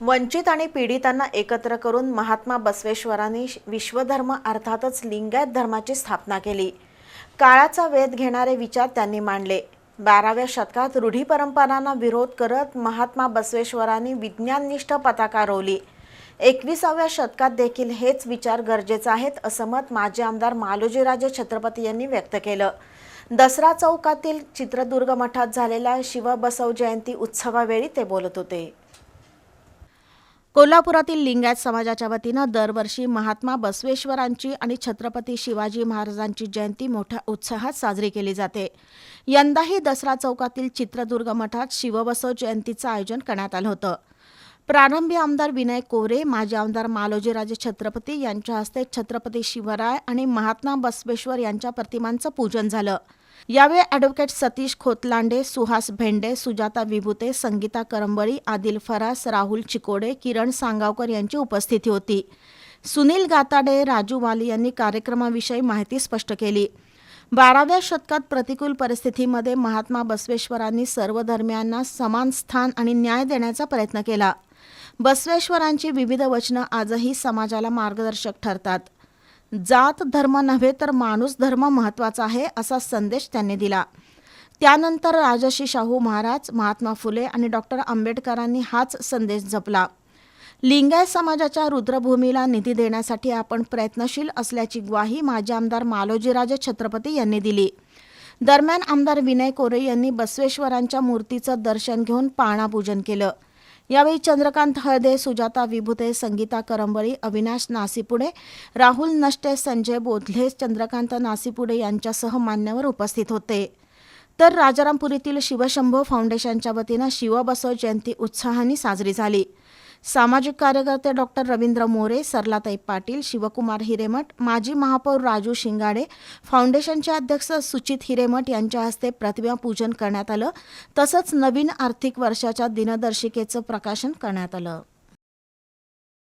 वंचित आणि पीडितांना एकत्र करून महात्मा बसवेश्वरांनी विश्वधर्म अर्थातच लिंगायत धर्माची स्थापना केली. काळाचा वेध घेणारे विचार त्यांनी मांडले. बाराव्या शतकात रूढी परंपरांना विरोध करत महात्मा बसवेश्वरांनी विज्ञाननिष्ठ पताका रोवली. एकविसाव्या शतकात देखील हेच विचार गरजेचे आहेत असं मत माजी आमदार मालोजीराजे छत्रपती यांनी व्यक्त केलं. दसरा चौकातील चित्रदुर्ग मठात झालेल्या शिवबसव जयंती उत्सवावेळी ते बोलत होते. कोल्हापुरातील लिंगायत समाजाच्या वतीनं दरवर्षी महात्मा बसवेश्वरांची आणि छत्रपती शिवाजी महाराजांची जयंती मोठ्या उत्साहात साजरी केली जाते. यंदाही दसरा चौकातील चित्रदुर्ग मठात शिवबसव जयंतीचं आयोजन करण्यात आलं होतं. प्रारंभी आमदार विनय कोरे माजी आमदार मालोजीराजे छत्रपती यांच्या हस्ते छत्रपती शिवराय आणि महात्मा बसवेश्वर यांच्या प्रतिमांचं पूजन झालं. यावेळी ॲडव्होकेट सतीश खोतलांडे सुहास भेंडे सुजाता विभुते संगीता करंबळी आदिल फरास राहुल चिकोडे किरण सांगावकर यांची उपस्थिती होती. सुनील गाताडे राजू वाली यांनी कार्यक्रमाविषयी माहिती स्पष्ट केली. बाराव्या शतकात प्रतिकूल परिस्थितीमध्ये महात्मा बसवेश्वरांनी सर्व धर्मियांना समान स्थान आणि न्याय देण्याचा प्रयत्न केला. बसवेश्वरांची विविध वचनं आजही समाजाला मार्गदर्शक ठरतात. जात धर्म नव्हे तर माणूस धर्म महत्त्वाचा आहे असा संदेश त्यांनी दिला. त्यानंतर राजर्षी शाहू महाराज महात्मा फुले आणि डॉक्टर आंबेडकरांनी हाच संदेश जपला. लिंगायत समाजाच्या रुद्रभूमीला निधी देण्यासाठी आपण प्रयत्नशील असल्याची ग्वाही माजी आमदार मालोजीराजे छत्रपती यांनी दिली. दरम्यान आमदार विनय कोरे यांनी बसवेश्वरांच्या मूर्तीचं दर्शन घेऊन पाळणापूजन केलं. यावेळी चंद्रकांत हळदे सुजाता विभुते संगीता करंबळी अविनाश नासीपुडे राहुल नष्टे संजय बोधले चंद्रकांत नासीपुडे यांच्यासह मान्यवर उपस्थित होते. तर राजारामपुरीतील शिवशंभो फाउंडेशनच्या वतीनं शिवबसव जयंती उत्साहाने साजरी झाली. सामाजिक कार्यकर्ते डॉक्टर रवींद्र मोरे सरलाताई पाटील शिवकुमार हिरेमठ माजी महापौर राजू शिंगाडे फाउंडेशनचे अध्यक्ष सुचित हिरेमठ यांच्या हस्ते प्रतिमा पूजन करण्यात आलं. तसंच नवीन आर्थिक वर्षाच्या दिनदर्शिकेचं प्रकाशन करण्यात आलं.